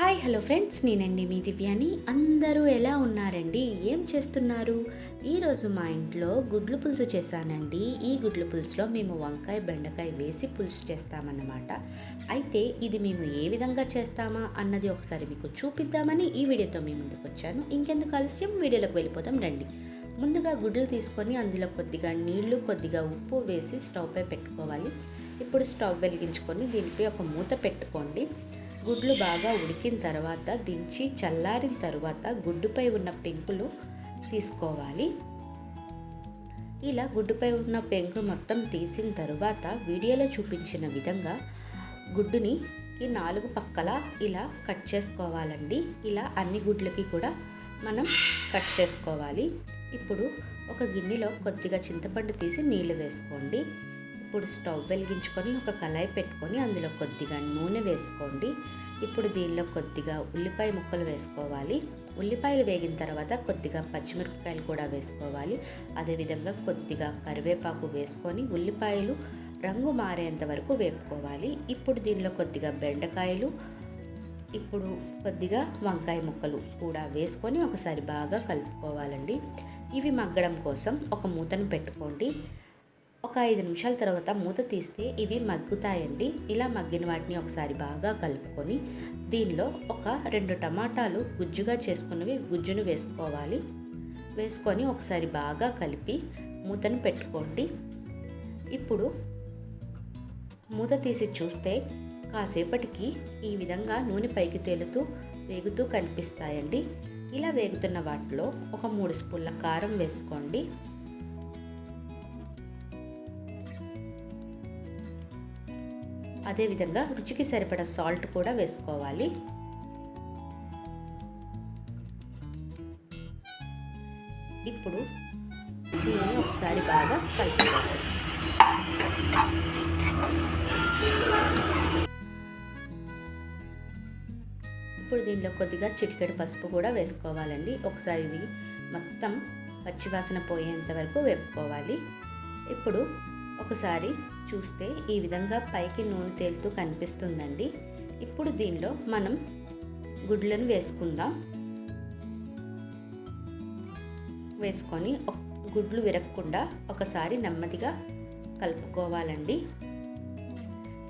Hi hello friends. నేనండి మీ దివ్యాని. అందరూ ఎలా ఉన్నారండి? ఏం చేస్తున్నారు? ఈరోజు మా ఇంట్లో గుడ్లు పులుసు చేశానండి. ఈ గుడ్లు పులుసులో మేము వంకాయ బెండకాయ వేసి పులుసు చేస్తామన్నమాట. అయితే ఇది మేము ఏ విధంగా చేస్తామా అన్నది ఒకసారి మీకు చూపిద్దామని ఈ వీడియోతో మీ ముందుకు వచ్చాను. ఇంకెందుకు ఆలస్యం? వీడియోలోకి వెళ్ళిపోదాం రండి. ముందుగా గుడ్లు తీసుకొని అందులో కొద్దిగా నీళ్ళు కొద్దిగా ఉప్పు వేసి స్టవ్ పై పెట్టుకోవాలి. ఇప్పుడు స్టవ్ వెలిగించుకొని దీనిపై ఒక మూత పెట్టుకోండి. గుడ్లు బాగా ఉడికిన తర్వాత దించి చల్లారిన తర్వాత గుడ్డుపై ఉన్న పెంకులు తీసుకోవాలి. ఇలా గుడ్డుపై ఉన్న పెంకు మొత్తం తీసిన తర్వాత వీడియోలో చూపించిన విధంగా గుడ్డుని ఈ నాలుగు పక్కల ఇలా కట్ చేసుకోవాలండి. ఇలా అన్ని గుడ్లకి కూడా మనం కట్ చేసుకోవాలి. ఇప్పుడు ఒక గిన్నెలో కొద్దిగా చింతపండు తీసి నీళ్ళు వేసుకోండి. ఇప్పుడు స్టవ్ వెలిగించుకొని ఒక కళాయి పెట్టుకొని అందులో కొద్దిగా నూనె వేసుకోండి. ఇప్పుడు దీనిలో కొద్దిగా ఉల్లిపాయ ముక్కలు వేసుకోవాలి. ఉల్లిపాయలు వేగిన తర్వాత కొద్దిగా పచ్చిమిరపకాయలు కూడా వేసుకోవాలి. అదేవిధంగా కొద్దిగా కరివేపాకు వేసుకొని ఉల్లిపాయలు రంగు మారేంత వరకు వేపుకోవాలి. ఇప్పుడు దీనిలో కొద్దిగా బెండకాయలు ఇప్పుడు కొద్దిగా వంకాయ ముక్కలు కూడా వేసుకొని ఒకసారి బాగా కలుపుకోవాలండి. ఇవి మగ్గడం కోసం ఒక మూతను పెట్టుకోండి. ఒక ఐదు నిమిషాల తర్వాత మూత తీస్తే ఇవి మగ్గుతాయండి. ఇలా మగ్గిన వాటిని ఒకసారి బాగా కలుపుకొని దీనిలో ఒక రెండు టమాటాలు గుజ్జుగా చేసుకున్నవి గుజ్జును వేసుకోవాలి. వేసుకొని ఒకసారి బాగా కలిపి మూతను పెట్టుకోండి. ఇప్పుడు మూత తీసి చూస్తే కాసేపటికి ఈ విధంగా నూనె పైకి తేలుతూ వేగుతూ కనిపిస్తాయండి. ఇలా వేగుతున్న వాటిలో ఒక మూడు స్పూన్ల కారం వేసుకోండి. అదేవిధంగా రుచికి సరిపడ సాల్ట్ కూడా వేసుకోవాలి. ఇప్పుడు దీన్ని ఒకసారి బాగా కలుపుకోవాలి. ఇప్పుడు దీనిలో కొద్దిగా చిటికెడు పసుపు కూడా వేసుకోవాలండి. ఒకసారి ఇది మొత్తం పచ్చివాసన పోయేంత వరకు వేపుకోవాలి. ఇప్పుడు ఒకసారి చూస్తే ఈ విధంగా పైకి నూనె తేలుతూ కనిపిస్తుందండి. ఇప్పుడు దీనిలో మనం గుడ్లను వేసుకుందాం. వేసుకొని గుడ్లు విరగకుండా ఒకసారి నెమ్మదిగా కలుపుకోవాలండి.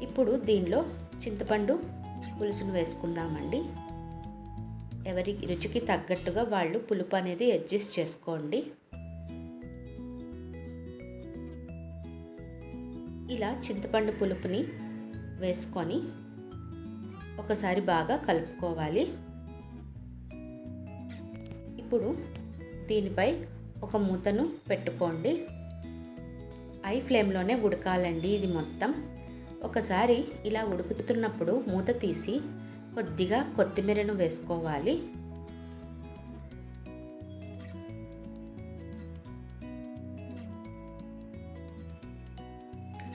ఇప్పుడు దీనిలో చింతపండు పులుసును వేసుకుందామండి. ఎవరి రుచికి తగ్గట్టుగా వాళ్ళు పులుపు అనేది అడ్జస్ట్ చేసుకోండి. ఇలా చింతపండు పులుపుని వేసుకొని ఒకసారి బాగా కలుపుకోవాలి. ఇప్పుడు దీనిపై ఒక మూతను పెట్టుకోండి. ఐ ఫ్లేమ్లోనే ఉడకాలండి ఇది మొత్తం. ఒకసారి ఇలా ఉడుకుతున్నప్పుడు మూత తీసి కొద్దిగా కొత్తిమీరను వేసుకోవాలి.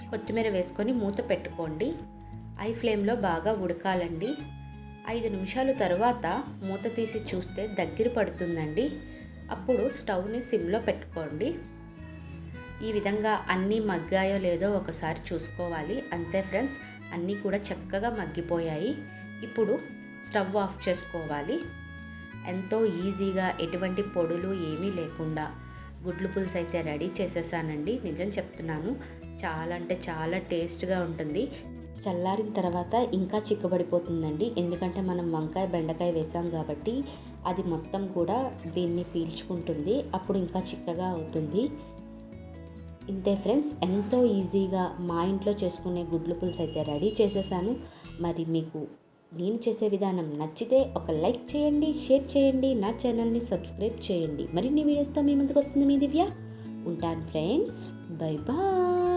కొత్తిమీర వేసుకొని మూత పెట్టుకోండి. ఐ ఫ్లేమ్లో బాగా ఉడకాలండి. ఐదు నిమిషాల తర్వాత మూత తీసి చూస్తే దగ్గర పడుతుందండి. అప్పుడు స్టవ్ని సిమ్లో పెట్టుకోండి. ఈ విధంగా అన్నీ మగ్గాయో లేదో ఒకసారి చూసుకోవాలి. అంతే ఫ్రెండ్స్ అన్నీ కూడా చక్కగా మగ్గిపోయాయి. ఇప్పుడు స్టవ్ ఆఫ్ చేసుకోవాలి. ఎంతో ఈజీగా ఎటువంటి పొడులు ఏమీ లేకుండా గుడ్లు పులుసు అయితే రెడీ చేసేసానండి. నిజం చెప్తున్నాను. చాలా అంటే చాలా టేస్ట్గా ఉంటుంది. చల్లారిన తర్వాత ఇంకా చిక్కబడిపోతుందండి. ఎందుకంటే మనం వంకాయ బెండకాయ వేసాం కాబట్టి అది మొత్తం కూడా దీన్ని పీల్చుకుంటుంది. అప్పుడు ఇంకా చిక్కగా అవుతుంది. ఇంతే ఫ్రెండ్స్ ఎంతో ఈజీగా మా ఇంట్లో చేసుకునే గుడ్లు పులుసు అయితే రెడీ చేసేసాను. మరి మీకు నేను చేసే విధానం నచ్చితే ఒక లైక్ చేయండి షేర్ చేయండి నా ఛానల్ని సబ్స్క్రైబ్ చేయండి. మరిన్ని వీడియోస్తో మీ ముందుకు వస్తుంది మీ దివ్య. ఉంటాను ఫ్రెండ్స్. Bye bye.